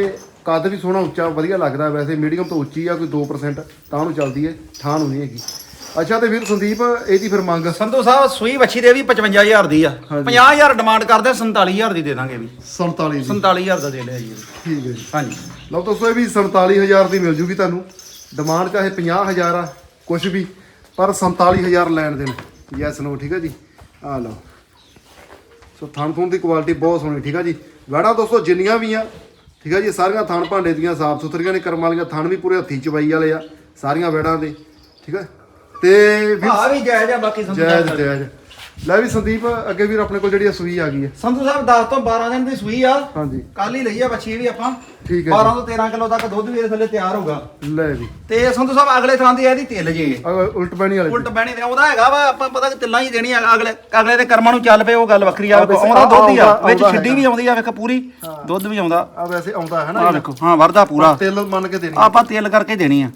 ਕੱਦ ਵੀ ਸੋਹਣਾ ਉੱਚਾ ਵਧੀਆ ਲੱਗਦਾ ਵੈਸੇ। ਮੀਡੀਅਮ ਤੋਂ ਉੱਚੀ ਆ ਕੋਈ 2% ਤਾਂ ਉਹਨੂੰ ਚੱਲਦੀ ਏ ਥਾਂ ਨੂੰ ਨਹੀਂ ਹੈਗੀ। ਅੱਛਾ ਤੇ ਵੀਰ ਸੰਦੀਪ ਇਹਦੀ ਫਿਰ ਮੰਗ? ਸੰਧੂ ਸਾਹਿਬ ਸੂਈ ਵੱਛੀ ਦੇ ਵੀ 55000 ਦੀ ਆ। 50000 ਡਿਮਾਂਡ ਕਰਦੇ 47000 ਦੀ ਦੇ ਦਾਂਗੇ ਵੀ। 47 ਦੀ। 47000 ਦਾ ਦੇ ਲਿਆ ਜੀ। ਠੀਕ ਹੈ ਜੀ। ਹਾਂਜੀ। ਲਓ ਦੋਸਤੋ ਇਹ ਵੀ 47000 ਦੀ ਮਿਲ ਜੂਗੀ ਤੁਹਾਨੂੰ। ਡਿਮਾਂਡ ਚਾਹੇ 50000 ਆ ਕੁਝ ਵੀ ਪਰ 47000 ਲੈਣ ਦੇਣ। ਯੈਸ ਨੋ ਠੀਕ ਹੈ ਜੀ। ਆ ਲਓ। ਸੋ ਥਣ ਥੁਣ ਦੀ ਕੁਆਲਿਟੀ ਬਹੁਤ ਸੋਹਣੀ ਠੀਕ ਹੈ ਜੀ। ਵੜਾ ਦੋਸਤੋ ਜਿੰਨੀਆਂ ਵੀ ਆ ਠੀਕ ਹੈ ਜੀ ਸਾਰੀਆਂ ਥਣ ਭਾਂਡੇ ਦੀਆਂ ਸਾਫ਼ ਸੁਥਰੀਆਂ ਨੇ ਕਰਮ ਵਾਲੀਆਂ ਥਣ ਵੀ ਪੂਰੇ ਹੱਥੀ ਚਵਾਈ ਵਾਲੇ ਆ ਸਾਰੀਆਂ ਵੜਾਂ ਦੇ ਠੀਕ ਹੈ। ਤੇ ਵੀ ਆ ਵੀ ਜਾਇਜ਼ ਆ ਬਾਕੀ ਸੰਧੂ ਜਾਇਜ਼ ਸਾਹਿਬ ਜਾਇਜ਼। ਲੈ ਵੀ ਸੰਦੀਪ ਅੱਗੇ ਵੀਰ ਆਪਣੇ ਕੋਲ ਜਿਹੜੀ ਸੂਈ ਆ ਗਈ ਹੈ ਸੰਧੂ ਸਾਹਿਬ 10 ਤੋਂ 12 ਦਿਨ ਦੀ ਸੂਈ ਆ। ਹਾਂਜੀ। ਕੱਲ ਹੀ ਲਈ ਆ ਬੱਚੀ ਵੀ ਆਪਾਂ। ਠੀਕ ਹੈ 12 ਤੋਂ 13 ਕਿਲੋ ਤੱਕ ਦੁੱਧ ਵੀ ਇਹਦੇ ਥੱਲੇ ਤਿਆਰ ਹੋਊਗਾ। ਲੈ ਵੀ। ਤੇ ਸੰਧੂ ਸਾਹਿਬ ਅਗਲੇ ਥਾਂ ਦੀ ਇਹਦੀ ਤਿੱਲ ਜੇ। ਅਹ ਉਲਟ ਪੈਣੀ ਵਾਲੇ ਉਲਟ ਬਹਿਣੀ ਤੇ ਉਹਦਾ ਹੈਗਾ ਵਾ ਆਪਾਂ ਪਤਾ ਕਿ ਤਿੱਲਾਂ ਹੀ ਦੇਣੀ ਆ। ਅਗਲੇ ਅਗਲੇ ਦੇ ਕਰਮਾਂ ਨੂੰ ਚੱਲ ਪਏ ਉਹ ਗੱਲ ਵੱਖਰੀ ਆ। ਆਉਂਦਾ ਦੁੱਧ ਹੀ ਆ ਆਉਂਦਾ ਵਿੱਚ। ਛਿੱਡੀ ਵੀ ਆਉਂਦੀ ਆ ਵੇਖ ਪੂਰੀ ਦੁੱਧ ਵੀ ਆਉਂਦਾ। ਆ ਵੈਸੇ ਆਉਂਦਾ ਹੈ ਨਾ ਆ ਵੇਖੋ ਹਾਂ ਵਰਦਾ ਪੂਰਾ। ਤਿਲ ਮੰਨ ਕੇ ਦੇਣੀ ਆਪਾਂ ਤੇਲ ਕਰਕੇ ਦੇਣੀ ਆ।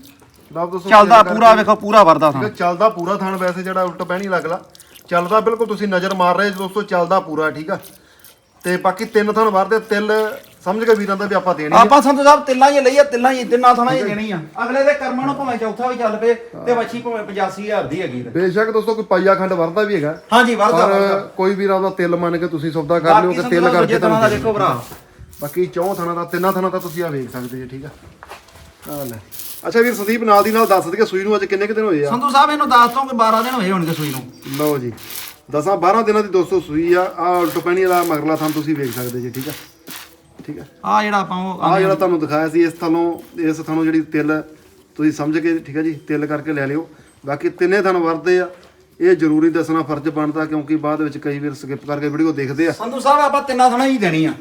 ਚੱਲਦਾ ਪੂਰਾ ਵੇਖੋ ਪੂਰਾ ਵਰਦਾ ਥਾਂ। ਚੱਲਦਾ ਪੂਰਾ ਥਣ ਵੈਸੇ ਜਿਹੜਾ ਉਲਟ ਪੈਣੀ ਲੱਗਲਾ ਚੱਲਦਾ ਬਿਲਕੁਲ ਤੁਸੀਂ ਨਜ਼ਰ ਮਾਰ ਰਹੇ ਜੀ ਦੋਸਤੋ ਚੱਲਦਾ ਪੂਰਾ ਠੀਕ ਆ। ਤੇ ਬਾਕੀ ਤਿੰਨ ਥਣ ਵਰਦੇ ਤਿਲ ਸਮਝ ਕੇ ਵੀਰਾਂ ਦਾ ਵੀ ਆਪਾਂ ਦੇਣੀ ਆਪਾਂ ਸੰਧੂ ਸਾਹਿਬ ਤਿੱਲਾਂ ਹੀ ਲਈ ਆ ਤਿੱਲਾਂ ਹੀ ਤਿੰਨਾਂ ਥਾਂ ਹੀ ਦੇਣੀ ਆ। ਅਗਲੇ ਦੇ ਕਰਮਾਂ ਨੂੰ ਭਾਵੇਂ ਚੌਥਾ ਵੀ ਚੱਲ ਪਏ ਤੇ ਵੱਛੀ ਭਾਵੇਂ 85000 ਦੀ ਹੈਗੀ ਬੇਸ਼ੱਕ ਦੋਸਤੋ ਕੋਈ ਪਾਈਆ ਖੰਡ ਵਰਦਾ ਵੀ ਹੈਗਾ। ਹਾਂਜੀ ਵਰਦਾ ਕੋਈ ਵੀਰਾਂ ਦਾ ਤਿਲ ਮੰਨ ਕੇ ਤੁਸੀਂ ਸੌਦਾ ਕਰ ਲਿਓ ਕਿ ਤਿਲ ਕਰਕੇ ਥਾਂ ਤੁਹਾਨੂੰ ਦੇਖੋ ਭਰਾ। ਬਾਕੀ ਚੌਂ ਥਾਣਾ ਦਾ ਤਿੰਨਾਂ ਥਾਣਾ ਦਾ ਤੁਸੀਂ ਆ ਵੇਖ ਸਕਦੇ ਜੀ ਠੀਕ ਆ। ਆ ਲੈ। ਅੱਛਾ ਵੀਰ ਸੰਦੀਪ ਨਾਲ ਦੀ ਨਾਲ ਦੱਸ ਦਈਏ ਸੂਈ ਨੂੰ ਅੱਜ ਕਿੰਨੇ ਕੁ ਦਿਨ ਹੋਏ ਆ? ਸੰਧੂ ਸਾਹਿਬ ਇਹਨੂੰ ਦੱਸ ਤੋਂ ਕਿ 12 ਦਿਨ ਹੋਏ ਹੋਣਗੇ ਸੂਈ ਨੂੰ। ਲਓ ਜੀ ਦਸਾਂ 12 ਦਿਨਾਂ ਦੀ ਦੋਸਤੋ ਸੂਈ ਆ। ਆ ਉਲਟ ਪੈਣੀ ਵਾਲਾ ਮਗਰਲਾ ਥਾਂ ਤੁਸੀਂ ਵੇਖ ਸਕਦੇ ਜੀ ਠੀਕ ਆ? ਠੀਕ ਆ? ਆ ਜਿਹੜਾ ਆਪਾਂ ਉਹ ਆ ਜਿਹੜਾ ਤੁਹਾਨੂੰ ਦਿਖਾਇਆ ਸੀ ਇਸ ਥਾਲੋਂ ਇਸ ਥਾਲੋਂ ਜਿਹੜੀ ਤਿਲ ਤੁਸੀਂ ਸਮਝ ਕੇ ਠੀਕ ਆ ਜੀ ਤਿਲ ਕਰਕੇ ਲੈ ਲਿਓ। ਬਾਕੀ ਤਿੰਨੇ ਥਣ ਵਰਦੇ ਆ। ਇਹ ਜ਼ਰੂਰੀ ਦੱਸਣਾ ਫਰਜ਼ ਬਣਦਾ ਕਿਉਂਕਿ ਬਾਅਦ ਵਿੱਚ ਕਈ ਵਾਰ ਸਕਿਪ ਕਰਕੇ ਵੀਡੀਓ ਦੇਖਦੇ ਆ। ਸੰਧੂ ਸਾਹਿਬ ਆਪਾਂ ਤਿੰਨਾਂ ਥਾਂ ਹੀ ਦੇਣੀ ਆ।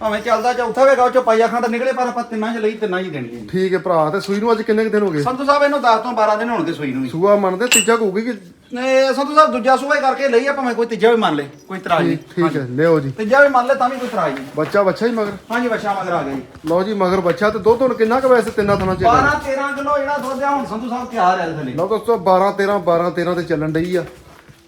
ਭਾਵੇਂ ਚੱਲਦਾ ਚੌਥਾ ਵੇਗਾ ਉਹ ਚੋਂ ਪਾਈਆ ਖੰਡ ਨਿਕਲੇ ਪਰ ਆਪਾਂ ਤਿੰਨਾਂ 'ਚ ਲਈ ਤਿੰਨਾਂ 'ਚ ਹੀ ਦੇਣੀ ਹੈ। ਠੀਕ ਹੈ ਭਰਾ ਤੇ ਸੂਈ ਨੂੰ ਅੱਜ ਕਿੰਨੇ ਕੁ ਦਿਨ ਹੋ ਗਏ? ਸੰਧੂ ਸਾਹਿਬ ਇਹਨੂੰ 10 ਤੋਂ 12 ਦਿਨ ਹੋਣਗੇ ਸੂਈ ਨੂੰ ਵੀ। ਸੂਆ ਮੰਨਦੇ ਤੀਜਾ ਕੁ ਹੋਊਗੀ ਕਿ? ਇਹ ਸੰਧੂ ਸਾਹਿਬ ਦੂਜਾ ਸੂਆ ਹੀ ਕਰਕੇ ਲਈ ਆ ਭਾਵੇਂ ਕੋਈ ਤੀਜਾ ਵੀ ਮੰਨ ਲੇ ਕੋਈ ਇਤਰਾਜ਼ ਨਹੀਂ। ਠੀਕ ਹੈ ਲਿਓ ਜੀ। ਤੀਜਾ ਵੀ ਮੰਨ ਲੈ ਤਾਂ ਵੀ ਕੋਈ ਇਤਰਾਜ਼ ਨਹੀਂ। ਬੱਚਾ ਬੱਚਾ ਹੀ ਮਗਰ? ਹਾਂਜੀ ਬੱਚਾ ਮਗਰ ਆ ਗਿਆ ਜੀ। ਲਓ ਜੀ ਮਗਰ ਬੱਚਾ ਤੇ ਦੁੱਧ ਹੁਣ ਕਿੰਨਾ ਕੁ ਵੈਸੇ ਤਿੰਨਾਂ ਥਾਂ ਚ 12 13 ਕਿਲੋ ਜਿਹੜਾ ਦੁੱਧ ਆ ਹੁਣ ਸੰਧੂ ਸਾਹਿਬ ਤਿਆਰ ਹੈ ਥੱਲੇ ਲਓ ਦੋਸਤੋ 12 13 12 13 ਤੇ ਚੱਲਣ ਡਈ ਆ।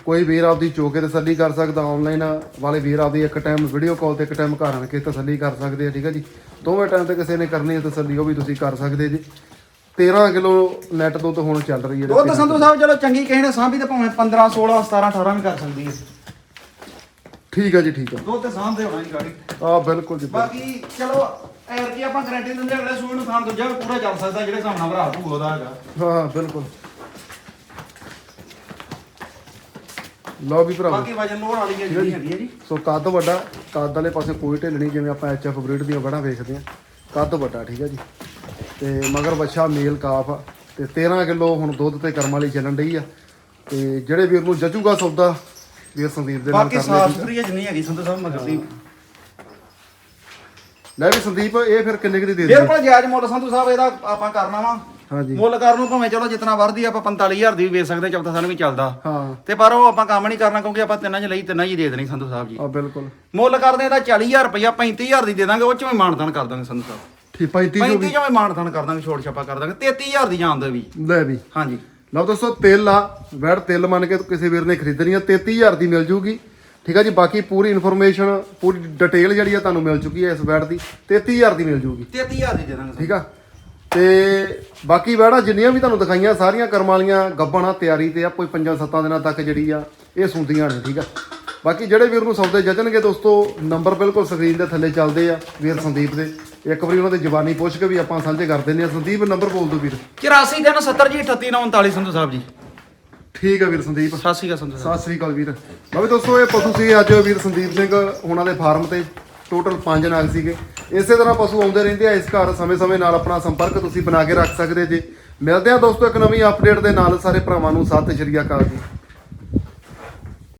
ਕੋਈ ਵੀਰ ਆਪਦੀ ਚੋਕੇ ਤਸੱਲੀ ਕਰ ਸਕਦਾ ਆਨਲਾਈਨ ਵਾਲੇ ਵੀਰ ਆਪਦੀ ਇੱਕ ਟਾਈਮ ਵੀਡੀਓ ਕਾਲ ਤੇ ਇੱਕ ਟਾਈਮ ਘਰ ਆਣ ਕੇ ਤਸੱਲੀ ਕਰ ਸਕਦੇ ਆ ਠੀਕ ਹੈ ਜੀ? ਦੋਵੇਂ ਟਾਈਮ ਤੇ ਕਿਸੇ ਨੇ ਕਰਨੀ ਹੈ ਤਸੱਲੀ ਉਹ ਵੀ ਤੁਸੀਂ ਕਰ ਸਕਦੇ ਜੀ। 13 ਕਿਲੋ ਨੈਟ ਦੁੱਧ ਹੁਣ ਚੱਲ ਰਹੀ ਹੈ ਦੁੱਧ ਸੰਧੂ ਸਾਹਿਬ ਚਲੋ ਚੰਗੀ ਕਿਸੇ ਨੇ ਸਾਂਭੀ ਤੇ ਭਾਵੇਂ 15 16 17 18 ਵੀ ਕਰ ਸਕਦੀ ਹੈ। ਠੀਕ ਹੈ ਜੀ ਠੀਕ ਹੈ ਦੁੱਧ ਤੇ ਸਾਂਭਦੇ ਹੋਣਾ ਜੀ ਗਾੜੀ। ਆ ਬਿਲਕੁਲ ਜੀ। ਬਾਕੀ ਚਲੋ ਐਰ ਕੀ ਆਪਾਂ ਗਾਰੰਟੀ ਦਿੰਦੇ ਅਗਲੇ ਸੂਈ ਨੂੰ ਖਾਣ ਦੂਜਾ ਪੂਰਾ ਚੱਲ ਸਕਦਾ ਜਿਹੜੇ ਨਾਲ ਭਰਾ ਭੂ ਉਹਦਾ ਹੈਗਾ। ਹਾਂ ਬਿਲਕੁਲ। ਲਓ ਵੀ ਭਰਾ ਬਾਕੀ ਵਜਨ ਲੋੜ ਵਾਲੀ ਹੈ ਜਿਹੜੀ ਹੈਗੀ ਹੈ ਜੀ। ਸੋ ਕੱਦ ਵੱਡਾ ਕੱਦ ਵਾਲੇ ਪਾਸੇ ਕੋਈ ਢਿੱਲ ਨਹੀਂ ਜਿਵੇਂ ਆਪਾਂ ਐਚਐਫ ਬਰੀਡ ਦੀਆਂ ਬੜਾ ਵੇਖਦੇ ਆ ਕੱਦ ਵੱਡਾ ਠੀਕ ਹੈ ਜੀ। ਤੇ ਮਗਰ ਬੱਚਾ ਮੇਲ ਕਾਫ ਆ। ਤੇ 13 ਕਿਲੋ ਹੁਣ ਦੁੱਧ ਤੇ ਕਰਮ ਵਾਲੀ ਚੱਲਣ ਡਈ ਆ। ਤੇ ਜਿਹੜੇ ਵੀਰ ਨੂੰ ਜੱਜੂਗਾ ਸੌਦਾ ਵੀਰ ਸੰਦੀਪ ਦੇ ਨਾਲ ਬਾਕੀ ਸਾਫ਼ ਸੁਥਰੀ ਹੈ ਜਿੰਨੀ ਹੈਗੀ ਸੰਧੂ ਸਾਹਿਬ ਮਗਰ ਦੀ। ਲੈ ਵੀ ਸੰਦੀਪ ਇਹ ਫਿਰ ਕਿੰਨੇ ਕੁ ਦੀ ਦੇ ਦੇ ਬਿਲਕੁਲ ਜਾਇਜ਼ ਮੁੱਲ ਸੰਧੂ ਸਾਹਿਬ ਇਹਦਾ ਆਪਾਂ ਕਰਨਾ ਵਾ। ਹਾਂਜੀ। ਮੁੱਲ ਕਰਨ ਨੂੰ ਭਾਵੇਂ ਚਲੋ ਜਿੰਨਾ ਵਰਦੀ ਆਪਾਂ 45000 ਦੀ ਵੀ ਵੇਚ ਸਕਦੇ ਚੌਥਾ ਸਾਨੂੰ ਵੀ ਚੱਲਦਾ। ਹਾਂ। ਤੇ ਪਰ ਉਹ ਆਪਾਂ ਕੰਮ ਨਹੀਂ ਕਰਨਾ ਕਿਉਂਕਿ ਆਪਾਂ ਤਿੰਨਾਂ 'ਚ ਲਈ ਤਿੰਨਾਂ ਹੀ ਦੇ ਦੇਣੀ ਸੰਧੂ ਸਾਹਿਬ ਜੀ। ਆ ਬਿਲਕੁਲ। ਮੁੱਲ ਕਰਦੇ ਇਹਦਾ 40000 ਰੁਪਇਆ 35000 ਦੀ ਦੇ ਦਾਂਗੇ ਉਹ 'ਚ ਵੀ ਮਾਨਦਾਨ ਕਰ ਦਾਂਗੇ ਸੰਧੂ ਸਾਹਿਬ। ਠੀਕ 35 ਜੋ 35 'ਚ ਵੀ ਮਾਨਦਾਨ ਕਰ ਦਾਂਗੇ ਛੋਟ ਛਾਪਾ ਕਰ ਦਾਂਗੇ 33000 ਦੀ ਜਾਣ ਦੇ ਵੀ। ਲੈ ਵੀ। ਹਾਂਜੀ। ਲਓ ਦੋਸਤੋ ਤਿਲ ਆ ਵੈੜ ਤਿਲ ਮੰਨ ਕੇ ਕਿਸੇ ਵੀਰ ਨੇ ਖਰੀਦਣੀ ਆ 33000 ਦੀ ਮਿਲ ਜੂਗੀ। ਠੀਕ ਆ ਜੀ ਬਾਕੀ ਪੂਰੀ ਇਨਫੋਰਮੇਸ਼ਨ ਪੂਰੀ ਡਿਟੇਲ ਜਿਹੜੀ ਆ ਤੁਹਾਨੂੰ ਮਿਲ ਚੁੱਕੀ ਹੈ ਇਸ ਵੈੜ ਦੀ 33000 ਦੀ ਮਿਲ ਜੂਗੀ। 33000 ਦੀ ਦੇ ਦਾਂਗੇ ਠੀਕ ਆ? ਤੇ ਬਾਕੀ ਵੈੜਾਂ ਜਿੰਨੀਆਂ ਵੀ ਤੁਹਾਨੂੰ ਦਿਖਾਈਆਂ ਸਾਰੀਆਂ ਕਰਮ ਵਾਲੀਆਂ ਗੱਬਣਾ ਤਿਆਰੀ ਤੇ ਆ ਕੋਈ 5-7 ਦਿਨਾਂ ਤੱਕ ਜਿਹੜੀ ਆ ਇਹ ਸੁਣਦੀਆਂ ਨੇ ਠੀਕ ਆ? ਬਾਕੀ ਜਿਹੜੇ ਵੀਰ ਨੂੰ ਸੌਦੇ ਜਚਣਗੇ ਦੋਸਤੋ ਨੰਬਰ ਬਿਲਕੁਲ ਸਕਰੀਨ ਦੇ ਥੱਲੇ ਚੱਲਦੇ ਆ ਵੀਰ ਸੰਦੀਪ ਦੇ। ਇੱਕ ਵਾਰੀ ਉਹਨਾਂ ਦੀ ਜ਼ਬਾਨੀ ਪੁੱਛ ਕੇ ਵੀ ਆਪਾਂ ਸਾਂਝੇ ਕਰ ਦਿੰਦੇ ਆ। ਸੰਦੀਪ ਨੰਬਰ ਬੋਲ ਦਿਓ ਵੀਰ। 84 ਦਿਨ 70 ਜੀ 38 39 ਸੰਧੂ ਸਾਹਿਬ ਜੀ ਠੀਕ ਆ ਵੀਰ ਸੰਦੀਪ। ਸਤਿ ਸ਼੍ਰੀ ਅਕਾਲ ਸੰਧੂ ਸਾਹਿਬ ਸਤਿ ਸ੍ਰੀ ਅਕਾਲ ਵੀਰ। ਵੀ ਦੋਸਤੋ ਇਹ ਪਸ਼ੂ ਸੀ ਅੱਜ ਵੀਰ ਸੰਦੀਪ ਸਿੰਘ ਉਹਨਾਂ ਦੇ ਫਾਰਮ ਤੇ। ਟੋਟਲ 5 ਨਗ ਸੀਗੇ। ਇਸੇ ਤਰ੍ਹਾਂ ਪਸ਼ੂ ਆਉਂਦੇ ਰਹਿੰਦੇ ਆ, ਇਸ ਘਰ ਸਮੇਂ-ਸਮੇਂ ਨਾਲ ਆਪਣਾ ਸੰਪਰਕ ਤੁਸੀਂ ਬਣਾ ਕੇ ਰੱਖ ਸਕਦੇ ਜੇ। ਮਿਲਦੇ ਆ ਦੋਸਤੋ ਇੱਕ ਨਵੀਂ ਅਪਡੇਟ ਦੇ ਨਾਲ, ਸਾਰੇ ਭਰਾਵਾਂ ਨੂੰ ਸਤਿ ਸ਼੍ਰੀ ਅਕਾਲ ਜੀ।